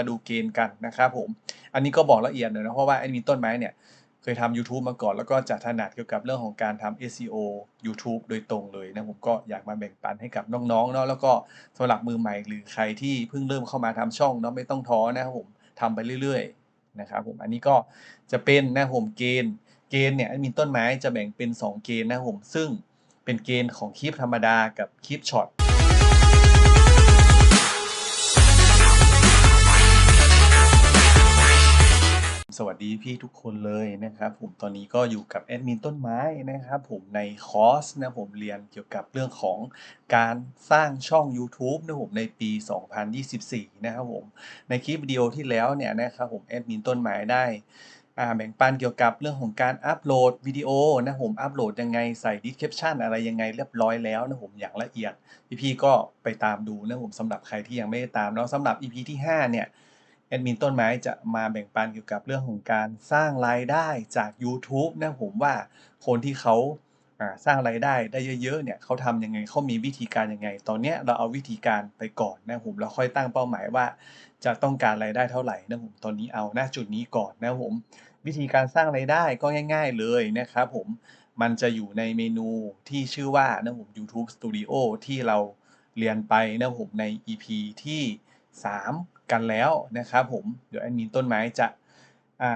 มาดูเกณฑ์กันนะครับผม อันนี้ก็บอกละเอียดหน่อยนะ เพราะว่าแอดมินต้นไม้เนี่ย เคยทำ YouTube มาก่อน แล้วก็จะถนัดเกี่ยวกับเรื่องของการทำ SEO YouTube โดยตรงเลยนะ ผมก็อยากมาแบ่งปันให้กับน้องๆเนาะแล้วก็สำหรับมือใหม่หรือใครที่เพิ่งเริ่มเข้ามาทำช่องเนาะไม่ต้องท้อนะครับผมทำไปเรื่อยๆนะครับผมอันนี้ก็จะเป็นนะผมเกณฑ์ เกณฑ์เนี่ยแอดมินต้นไม้จะแบ่งเป็น 2 เกณฑ์นะผมซึ่งเป็นเกณฑ์ของคลิปธรรมดากับคลิปช็อต สวัสดีพี่ทุกคนเลยนะครับผมตอนนี้ก็อยู่กับแอดมินต้นไม้นะครับผมในคอร์สนะผมเรียนเกี่ยวกับเรื่องของการสร้างช่อง YouTube นะผมในปี 2024 นะครับผมในคลิปวิดีโอที่แล้วเนี่ยนะครับผมแอดมินต้นไม้ได้แบ่งปันเกี่ยวกับเรื่องของการอัปโหลดวิดีโอนะผมอัปโหลดยังไงใส่ description อะไรยังไงเรียบร้อยแล้วนะผมอย่างละเอียดพี่ๆก็ไปตามดูนะผมสำหรับใครที่ยังไม่ได้ตามเนาะสำหรับ EP ที่5เนี่ย แอดมินต้นไม้จะมาแบ่งปันเกี่ยวกับเรื่องของการสร้างรายได้จาก YouTube นะผมว่าคนที่เขาาสร้างรายได้ได้เยอะๆเนี่ยเขาทำยังไงเขามีวิธีการยังไง ตอนเนี้ยเราเอาวิธีการไปก่อนนะผมเราค่อยตั้งเป้าหมายว่า จะต้องการรายได้เท่าไหร่นะผมตอนนี้เอาหน้าจุดนี้ก่อนนะผมวิธีการสร้างรายได้ก็ง่าย ๆเลยนะครับผมมันจะอยู่ในเมนูที่ชื่อว่านะผม YouTube Studio ที่เราเรียนไปนะผมใน EP ที่ 3 กันแล้วนะครับผมเดี๋ยวแอดมินต้นไม้จะอ่า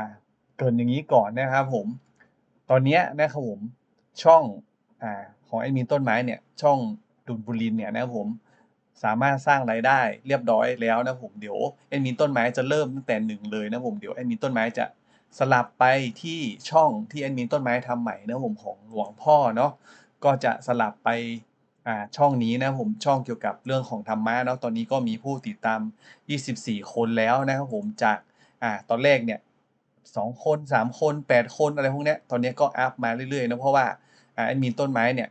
เกินอย่างนี้ก่อนนะครับผม ตอนนี้นะครับผมช่องอ่าของแอดมินต้นไม้เนี่ยช่องดุลบุรินเนี่ยนะครับผมสามารถสร้างรายได้เรียบร้อยแล้วนะผมเดี๋ยวแอดมินต้นไม้จะเริ่มตั้งแต่หนึ่งเลยนะผมเดี๋ยวแอดมินต้นไม้จะสลับไปที่ช่องที่แอดมินต้นไม้ทำใหม่นะผมของหลวงพ่อเนาะก็จะสลับไป อ่าช่องนี้นะผมช่องเกี่ยวกับเรื่องของธรรมะเนาะตอนนี้ก็มีผู้ติดตาม 24 คนแล้วนะครับผมจากอ่าตอนแรกเนี่ยสองคนสามคนแปดคนอะไรพวกเนี้ยตอนนี้ก็อัพมาเรื่อยๆนะเพราะว่าอ่าแอดมินต้นไม้เนี่ย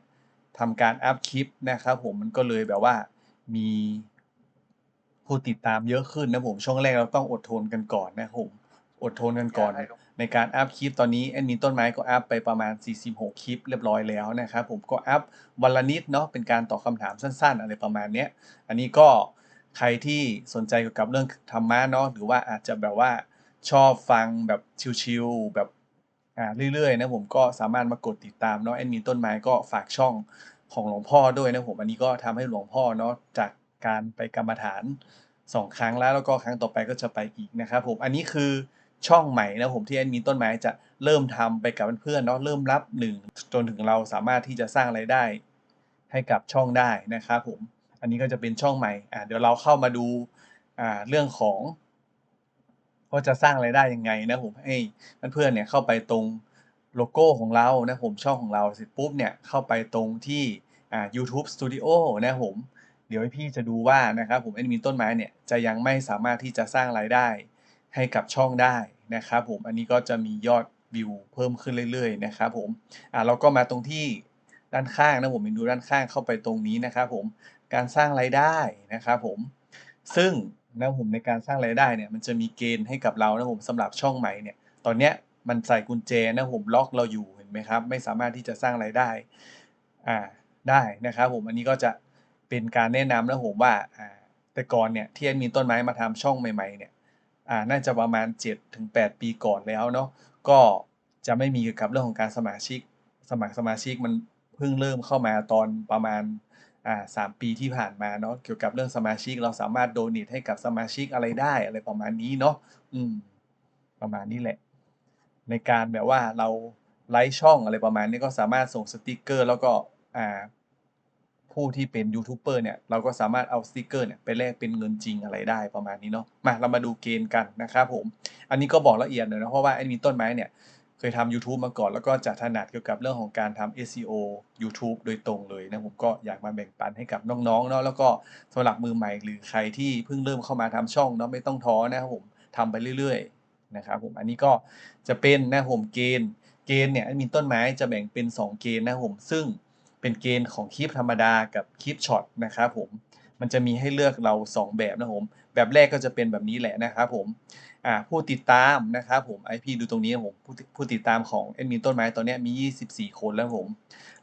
ทำการอัพคลิปนะครับผมมันก็เลยแบบว่ามีผู้ติดตามเยอะขึ้นนะผมช่วงแรกเราต้องอดทนกันก่อนนะครับผมอดทนกันก่อน ในการอัพคลิปตอนนี้แอดมินต้นไม้ก็อัพไปประมาณ 46 คลิปเรียบร้อยแล้วนะครับผมก็อัพวันละนิดเนาะเป็นการตอบคำถามสั้น ๆ อะไรประมาณเนี้ยอันนี้ก็ใครที่สนใจเกี่ยวกับเรื่องธรรมะเนาะหรือว่าอาจจะแบบว่าชอบฟังแบบชิลๆแบบอ่าเรื่อยๆนะผมก็สามารถมากดติดตามเนาะแอดมินต้นไม้ก็ฝากช่องของหลวงพ่อด้วยนะผมอันนี้ก็ทำให้หลวงพ่อเนาะจากการไปกรรมฐานสองครั้งแล้วแล้วก็ครั้งต่อไปก็จะไปอีกนะครับผมอันนี้คือ ช่องใหม่นะผมที่แอดมินต้นไม้จะเริ่มทำไปกับเพื่อนๆเนาะเริ่มรับหนึ่งจนถึงเราสามารถที่จะสร้างรายได้ ให้กับช่องได้นะครับผมอันนี้ก็จะเป็นช่องใหม่อ่าเดี๋ยวเราเข้ามาดูอ่าเรื่องของว่าจะสร้างรายได้ยังไงนะผมให้เพื่อนๆเนี่ยเข้าไปตรงโลโก้ของเรานะผมช่องของเราเสร็จปุ๊บเนี่ยเข้าไปตรงที่อ่า YouTube Studio นะผมเดี๋ยวพี่จะดูว่านะครับผมแอดมินต้นไม้เนี่ยจะยังไม่สามารถที่จะสร้างรายได้ ให้กับช่องได้นะครับผมอันนี้ก็จะมียอดวิวเพิ่มขึ้นเรื่อยๆนะครับผมอ่าเราก็มาตรงที่ด้านข้างนะผมเมนูด้านข้างเข้าไปตรงนี้นะครับผมการสร้างรายได้นะครับผมซึ่งนะผมในการสร้างรายได้เนี่ยมันจะมีเกณฑ์ให้กับเรานะผมสำหรับช่องใหม่เนี่ยตอนเนี้ยมันใส่กุญแจนะผมล็อกเราอยู่เห็นไหมครับไม่สามารถที่จะสร้างรายได้อ่าได้นะครับผมอันนี้ก็จะเป็นการแนะนำนะผมว่าอ่าแต่ก่อนเนี่ยที่แอดมินต้นไม้มาทำช่องใหม่ๆเนี่ย อ่าน่าจะประมาณ 7-8 ปีก่อนแล้วเนาะ ก็จะไม่มีเกี่ยวกับเรื่องของการสมาชิก สมัครสมาชิกมันเพิ่งเริ่มเข้ามาตอนประมาณ อ่าสามปีที่ผ่านมาเนาะ เกี่ยวกับเรื่องสมาชิก เราสามารถโดเนทให้กับสมาชิกอะไรได้ อะไรประมาณนี้เนาะ อืม ประมาณนี้แหละ ในการแบบว่าเราไลฟ์ช่องอะไรประมาณนี้ ก็สามารถส่งสติกเกอร์ แล้วก็ อ่า ผู้ที่เป็นยูทูบเบอร์เนี่ยเราก็สามารถเอาสติกเกอร์เนี่ยไปแลกเป็นเงินจริงอะไรได้ประมาณนี้เนาะมาเรามาดูเกณฑ์กันนะครับผม อันนี้ก็บอกละเอียดหน่อยนะเพราะว่าแอดมินต้นไม้เนี่ยเคยทำ YouTube มาก่อนแล้วก็จะถนัดเกี่ยวกับเรื่องของการทำ SEO YouTube โดยตรงเลยนะผมก็อยากมาแบ่งปันให้กับน้องๆเนาะแล้วก็สำหรับมือใหม่หรือใครที่เพิ่งเริ่มเข้ามาทำช่องเนาะไม่ต้องท้อนะครับผมทำไปเรื่อยๆนะครับผมอันนี้ก็จะเป็นนะผมเกณฑ์เกณฑ์เนี่ยมีต้นไม้จะแบ่งเป็น 2 เกณฑ์นะผมซึ่ง เป็นเกณฑ์ของคลิปธรรมดากับคลิปช็อตนะครับผมมันจะมีให้เลือกเรา 2 แบบนะผมแบบแรกก็จะเป็นแบบนี้แหละนะครับผมอ่าผู้ติดตามนะครับผมไอพีดูตรงนี้ผมผู้ผู้ติดตามของแอดมินต้นไม้ตอนนี้มี 24 คนแล้วผม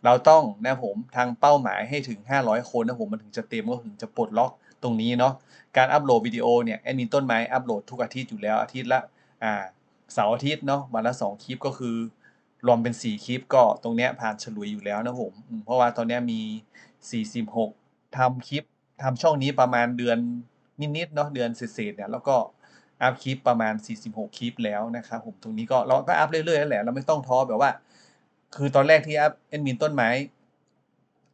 เราต้องนะผมทางเป้าหมายให้ถึง 500 คนนะผมมันถึงจะเต็มก็ถึงจะปลดล็อกตรงนี้เนาะการอัปโหลดวิดีโอเนี่ยแอดมินต้นไม้อัปโหลดทุกอาทิตย์อยู่แล้วอาทิตย์ละอ่าเสาร์อาทิตย์เนาะวันละสองคลิปก็คือ รวมเป็น 4 คลิปก็ตรงเนี้ยผ่านฉลุยอยู่แล้วนะผมเพราะว่าตอนเนี้ยมี 46ทำคลิปทำช่องนี้ประมาณเดือนนิดๆเนาะเดือนเศษๆเนี่ยแล้วก็อัพคลิปประมาณ 46 คลิปแล้วนะครับผมตรงนี้ก็เราก็อัพเรื่อยๆนั่นแหละเราไม่ต้องท้อแบบว่า คือตอนแรกที่อัพแอดมินต้นไม้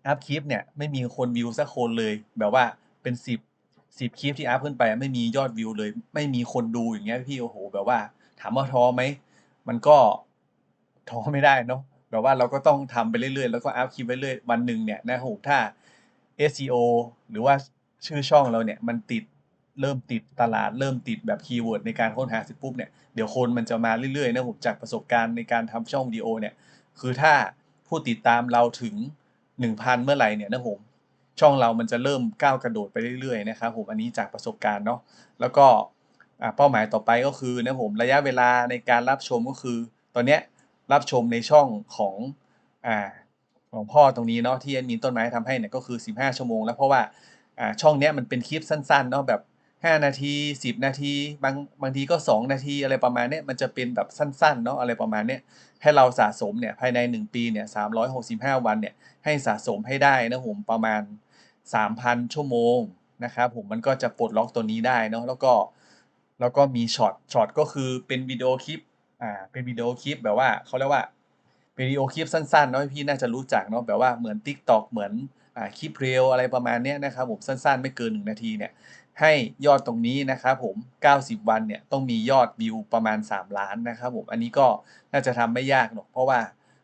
อัพคลิปเนี่ยไม่มีคนวิวสักคนเลยแบบว่าเป็นสิบสิบคลิปที่อัพขึ้นไป ไม่มียอดวิวเลย ไม่มีคนดูอย่างเงี้ยพี่โอ้โหแบบว่า ถามว่าท้อไหมมันก็ ท้อไม่ได้เนาะแบบว่าเราก็ต้องทำไปเรื่อยๆ แล้วก็อัพคลิปไปเรื่อยวันหนึ่งเนี่ยนะครับผมถ้า SEO หรือว่าชื่อช่องเราเนี่ยมันติดเริ่มติดตลาดเริ่มติดแบบคีย์เวิร์ดในการค้นหาเสร็จปุ๊บเนี่ยเดี๋ยวคนมันจะมาเรื่อยๆนะผมจากประสบการณ์ในการทำช่องวิดีโอเนี่ยคือถ้าผู้ติดตามเราถึง 1,000 เมื่อไหร่เนี่ยนะผมช่องเรามันจะเริ่มก้าวกระโดดไปเรื่อยๆนะครับผมอันนี้จากประสบการณ์เนาะแล้วก็เป้าหมายต่อไปก็คือนะผมระยะเวลาในการรับชมก็คือ ตอนเนี้ย รับชมในช่องของอ่าของพ่อตรงนี้เนาะที่แอดมินต้นไม้ทำให้เนี่ยก็คือ 15 ชั่วโมงแล้วเพราะว่าอ่าช่องเนี้ยมันเป็นคลิปสั้นๆเนาะแบบ 5 นาที 10 นาทีบางบางทีก็ 2 นาทีอะไรประมาณเนี้ยมันจะเป็นแบบสั้นๆเนาะอะไรประมาณเนี้ยให้เราสะสมเนี่ยภายใน 1 ปีเนี่ย365 วันเนี่ยให้สะสมให้ได้นะผมประมาณ 3,000 ชั่วโมงนะครับผมมันก็จะปลดล็อกตัวนี้ได้เนาะแล้วก็แล้วก็มีช็อตช็อตก็คือเป็นวิดีโอคลิป อ่าเป็นวิดีโอคลิปแบบว่าเขาเรียกว่าวิดีโอคลิปสั้นๆเนาะพี่น่าจะรู้จักเนาะแบบว่าเหมือน TikTok เหมือนอ่าคลิปเรียวอะไรประมาณเนี้ยนะครับผมสั้นๆไม่เกิน 1 นาทีเนี่ยให้ยอดตรงนี้นะครับผม 90 วันเนี่ยต้องมียอดวิวประมาณ 3 ล้านนะครับผมอันนี้ก็น่าจะทำไม่ยากหรอกเพราะว่า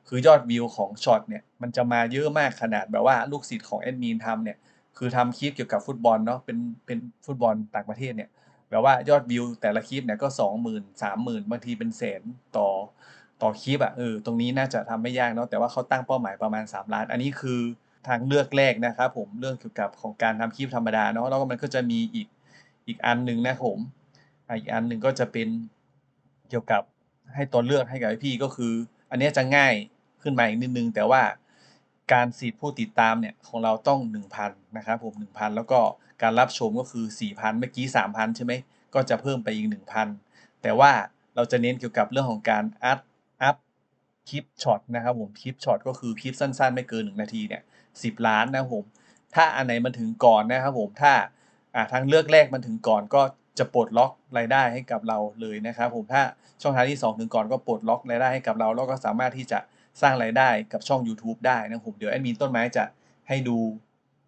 คือยอดวิวของช็อตเนี่ยมันจะมาเยอะมากขนาดแบบว่าลูกศิษย์ของแอดมินทำเนี่ยคือทำคลิปเกี่ยวกับฟุตบอลเนาะเป็นเป็นฟุตบอลต่างประเทศเนี่ย แบบว่ายอดวิวแต่ละคลิปเนี่ยก็20,000 30,000บางทีเป็นแสนต่อต่อคลิปอะ่ะเออตรงนี้น่าจะทำไม่ยากเนาะแต่ว่าเขาตั้งเป้าหมายประมาณ 3 ล้าน อันนี้คือทางเลือกแรกนะครับผมเรื่องเกี่ยวกับของการทำคลิปธรรมดาเนาะแล้วก็มันก็จะมีอีกอีกอันหนึ่งนะครับผมอีกอันหนึ่งก็จะเป็นเกี่ยวกับให้ตัวเลือกให้กับพี่ก็คือ อันนี้จะง่ายขึ้นมาอีกนิดนึง แต่ว่าการสีดผู้ติดตามเนี่ยของเราต้อง 1,000นะครับผม1,000 แล้วก็ การรับชมก็คือ 4,000 เมื่อกี้ 3,000 ใช่ไหม ก็จะเพิ่มไปอีก 1,000 แต่ว่าเราจะเน้นเกี่ยวกับเรื่องของการอัพอัพคลิปช็อตนะครับผม คลิปช็อตก็คือคลิปสั้นๆ ไม่เกิน 1 นาทีเนี่ย10 ล้านนะครับผม ถ้าอันไหนมันถึงก่อนนะครับผม ถ้าอ่าทางเลือกแรกมันถึงก่อนก็จะปลดล็อกรายได้ให้กับเราเลยนะครับผม ถ้าช่องทางที่ 2 ถึงก่อนก็ปลดล็อกรายได้ให้กับเรา แล้วก็สามารถที่จะสร้างรายได้กับช่อง YouTube ได้นะผม เดี๋ยวแอดมินต้นไม้จะให้ดู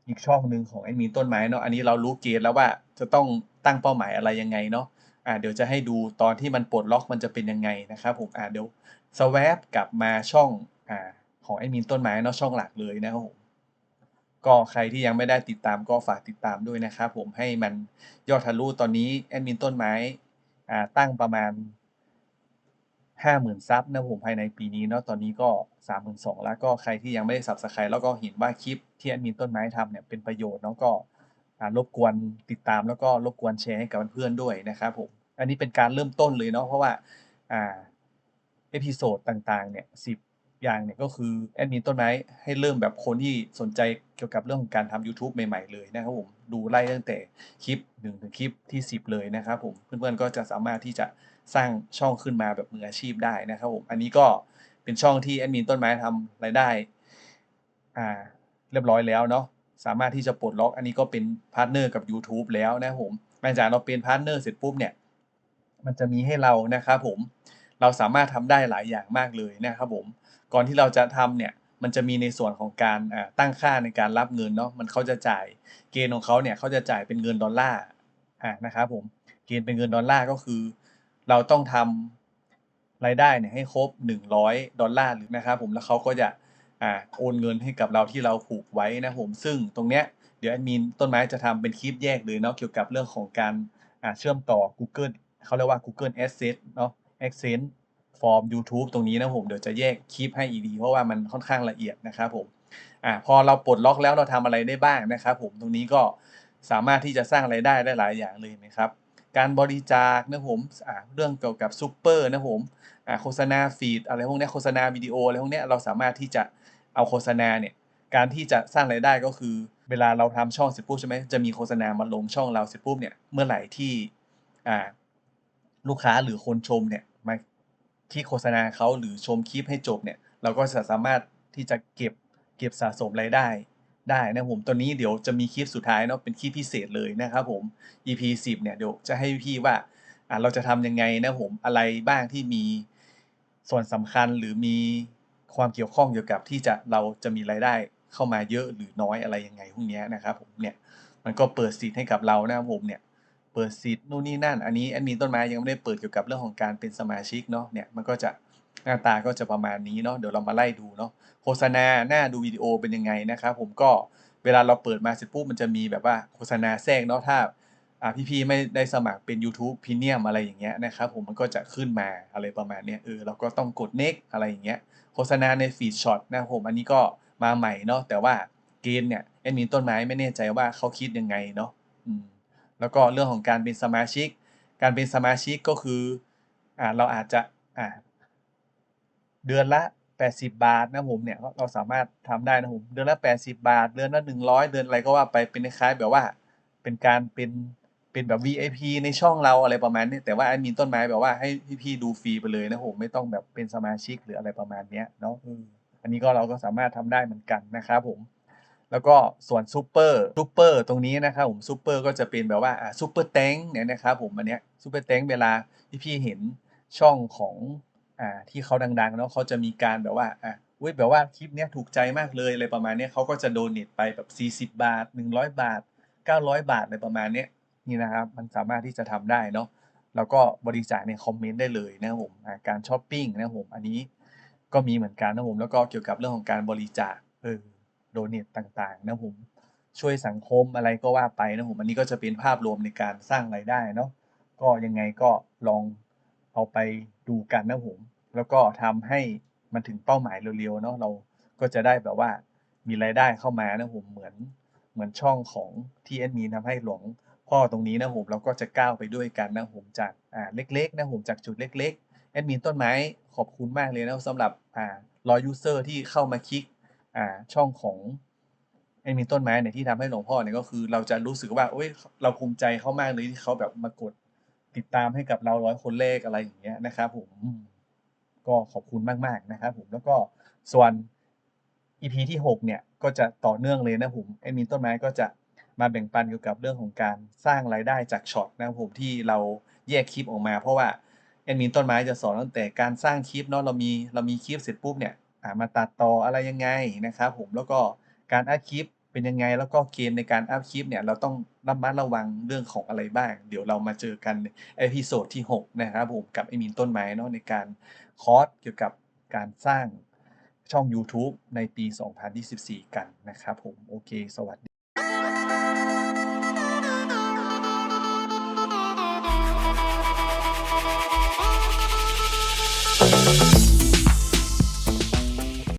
อีกช่องหนึ่งของแอดมินต้นไม้เนาะอันนี้เรารู้เกณฑ์แล้วว่าจะต้องตั้งเป้าหมายอะไรยังไงเนาะอ่าเดี๋ยวจะให้ดูตอนที่มันปลดล็อกมันจะเป็นยังไงนะครับผมอ่าเดี๋ยวสวปกลับมาช่องอ่าของแอดมินต้นไม้เนาะช่องหลักเลยนะครับผมก็ใครที่ยังไม่ได้ติดตามก็ฝากติดตามด้วยนะครับผมให้มันยอดทะลุตอนนี้แอดมินต้นไม้อ่าตั้งประมาณ 50,000ซับนะผมภายในปีนี้เนาะตอนนี้ก็32,000แล้วก็ใครที่ยังไม่ได้สับสไครแล้วก็เห็นว่าคลิปที่แอดมินต้นไม้ทำเนี่ยเป็นประโยชน์เนาะก็รบกวนติดตามแล้วก็รบกวนแชร์ให้กับเพื่อนๆด้วยนะครับผมอันนี้เป็นการเริ่มต้นเลยเนาะเพราะว่าอ่าเอพิโซดต่างๆเนี่ย10 อย่างเนี่ยก็คือแอดมินต้นไม้ให้เริ่มแบบคนที่สนใจเกี่ยวกับเรื่องของการทำ YouTube ใหม่ ๆ เลยนะครับผมดูไล่ตั้งแต่คลิป1ถึงคลิปที่ 10 เลยนะครับผมเพื่อนๆก็จะสามารถที่จะสร้างช่องขึ้นมาแบบมืออาชีพได้นะครับผมอันนี้ก็เป็นช่องที่แอดมินต้นไม้ทำรายได้อ่าเรียบร้อยแล้วเนาะสามารถที่จะปลดล็อกอันนี้ก็เป็นพาร์ทเนอร์กับ YouTube แล้วนะครับผมหลังจากเราเป็นพาร์ทเนอร์เสร็จปุ๊บเนี่ยมันจะมีให้เรานะครับผมเราสามารถทำได้หลายอย่างมากเลยนะครับผม ก่อนที่เราจะทำเนี่ยมันจะมีในส่วนของการตั้งค่าในการรับเงินเนาะมันเขาจะจ่ายเกณฑ์ของเขาเนี่ยเขาจะจ่ายเป็นเงินดอลลาร์อ่านะครับผมเกณฑ์เป็นเงินดอลลาร์ก็คือ เราต้องทำรายได้เนี่ยให้ครบ 100 ดอลลาร์หรือนะครับผมแล้วเขาก็จะอโอนเงินให้กับเราที่เราผูกไว้นะผมซึ่งตรงเนี้ยเดี๋ยวแอดมินต้นไม้จะทำเป็นคลิปแยกเลยเนาะเกี่ยวกับเรื่องของการเชื่อมต่อ Google เขาเรียกว่า Google Adsense เนาะ Adsense ฟอร์ม YouTube ตรงนี้นะผมเดี๋ยวจะแยกคลิปให้อีกดีเพราะว่ามันค่อนข้างละเอียดนะครับผมอ่าพอเราปลดล็อกแล้วเราทำอะไรได้บ้างนะครับผมตรงนี้ก็สามารถที่จะสร้างไรายได้ได้หลายอย่างเลยนะครับ การบริจาคนะผมอ่าเรื่องเกี่ยวกับซูเปอร์นะผมอ่าโฆษณาฟีดอะไรพวกนี้โฆษณาวิดีโออะไรพวกนี้เราสามารถที่จะเอาโฆษณาเนี่ยการที่จะสร้างรายได้ก็คือ เวลาเราทำช่องเสร็จปุ๊บใช่ไหมจะมีโฆษณามาลงช่องเราเสร็จปุ๊บเนี่ยเมื่อไหร่ที่อ่าลูกค้าหรือคนชมเนี่ย ที่โฆษณาเขาหรือชมคลิปให้จบเนี่ย เราก็จะสามารถที่จะเก็บเก็บสะสมรายได้ได้นะผมตอนนี้เดี๋ยวจะมีคลิปสุดท้ายเนาะเป็นคลิปพิเศษเลยนะครับผม EP 10เนี่ยเดี๋ยวจะให้พี่ว่าอ่าเราจะทำยังไงนะผมอะไรบ้างที่มีส่วนสำคัญหรือมีความเกี่ยวข้องเกี่ยวกับที่จะเราจะมีรายได้เข้ามาเยอะหรือน้อยอะไรยังไงพวกนี้นะครับผมเนี่ยมันก็เปิดสิทธิ์ให้กับเรานะครับผมเนี่ย เปิดสิทธิ์นู่นนี่นั่น อันนี้แอดมินต้นไม้ยังไม่ได้เปิดเกี่ยวกับเรื่องของการเป็นสมาชิกเนาะเนี่ยมันก็จะหน้าตาก็จะประมาณนี้เนาะเดี๋ยวเรามาไล่ดูเนาะโฆษณาหน้าดูวิดีโอเป็นยังไงนะครับผมก็เวลาเราเปิดมาเสร็จปุ๊บมันจะมีแบบว่าโฆษณาแทรกเนาะถ้าพี่ๆไม่ได้สมัครเป็น YouTube Premium อะไรอย่างเงี้ยนะครับผมมันก็จะขึ้นมาอะไรประมาณเนี้ยเออเราก็ต้องกด next อะไรอย่างเงี้ยโฆษณาในฟีดช็อตนะผมอันนี้ก็มาใหม่เนาะแต่ว่าเกณฑ์เนี่ยแอดมินต้นไม้ไม่แน่ใจว่าเขาคิดยังไงเนาะ แล้วก็เรื่องของการเป็นสมาชิก การเป็นสมาชิกก็คืออ่าเราอาจจะอ่าเดือนละ 80 บาทนะผมเนี่ยเราสามารถทำได้นะผมเดือนละ 80 บาท เดือนละ 100 เดือนอะไรก็ว่าไปเป็นคล้ายๆแบบว่า เป็นการเป็นเป็นแบบ VIP ในช่องเราอะไรประมาณนี้แต่ว่าแอดมินต้นไม้แบบว่าให้พี่ๆดูฟรีไปเลยนะผมไม่ต้องแบบเป็นสมาชิกหรืออะไรประมาณเนี้ยเนาะอืมอันนี้ก็เราก็สามารถทำได้เหมือนกันนะครับผม แล้วก็ส่วนซูเปอร์ซูเปอร์ตรงนี้นะครับผมซูเปอร์ก็จะเป็นแบบว่าซูเปอร์แตงเนี่ยนะครับผมอันเนี้ยซูเปอร์แตงเวลาที่พี่เห็นช่องของอ่าที่เขาดังๆเนาะเขาจะมีการแบบว่าอะอุ้ยแบบว่าคลิปเนี้ยถูกใจมากเลยอะไรประมาณเนี้ยเขาก็จะโดนเนทไปแบบ 40 บาท 100 บาท 900 บาทอะไรประมาณเนี้ยนี่นะครับมันสามารถที่จะทำได้เนาะแล้วก็บริจาคในคอมเมนต์ได้เลยนะครับผมการช้อปปิ้งนะครับผมอันนี้ก็มีเหมือนกันนะครับผมแล้วก็เกี่ยวกับเรื่องของการบริจาคเออ โดเนทต่างๆนะผมช่วยสังคมอะไรก็ว่าไปนะผมอันนี้ก็จะเป็นภาพรวมในการสร้างรายได้เนาะก็ยังไงก็ลองเอาไปดูกันนะผมแล้วก็ทำให้มันถึงเป้าหมายเร็วๆเนาะเราก็จะได้แบบว่ามีรายได้เข้ามานะผมเหมือนเหมือนช่องของที่แอดมินทำให้หลวงพ่อตรงนี้นะผมเราก็จะก้าวไปด้วยกันนะผมจากอ่าเล็กๆนะผมจากจุดเล็ก ๆแอดมินต้นไม้ขอบคุณมากเลยนะสำหรับอ่ารอยูเซอร์ที่เข้ามาคลิก ช่องของไอ้มีต้นไม้เนี่ยที่ทำให้หลวงพ่อเนี่ยก็คือ เราจะรู้สึกว่าเอ้ยเราภูมิใจเขามากเลยที่เขาแบบมากดติดตามให้กับเราร้อยคนแรกอะไรอย่างเงี้ยนะครับผมก็ขอบคุณมากๆนะครับผมแล้วก็ส่วน EP ที่ 6 เนี่ยก็จะต่อเนื่องเลยนะผมไอ้มีต้นไม้ก็จะมาแบ่งปันเกี่ยวกับเรื่องของการสร้างรายได้จากช็อตนะครับผมที่เราแยกคลิปออกมา เพราะว่าแอดมินต้นไม้จะสอนตั้งแต่การสร้างคลิปเนาะเรามีเรามีคลิปเสร็จปุ๊บเนี่ย มาตัดต่ออะไรยังไงนะครับผมแล้วก็การอัพคลิปเป็นยังไงแล้วก็เกณฑ์ในการอัพคลิปเนี่ยเราต้องระมัดระวังเรื่องของอะไรบ้าง เดี๋ยวเรามาเจอกันในเอพิโซดที่ 6 นะครับผมกับไอมินต้นไม้เนาะในการคอร์สเกี่ยวกับการสร้างช่อง YouTube ในปี 2024 กันนะครับผม โอเค สวัสดี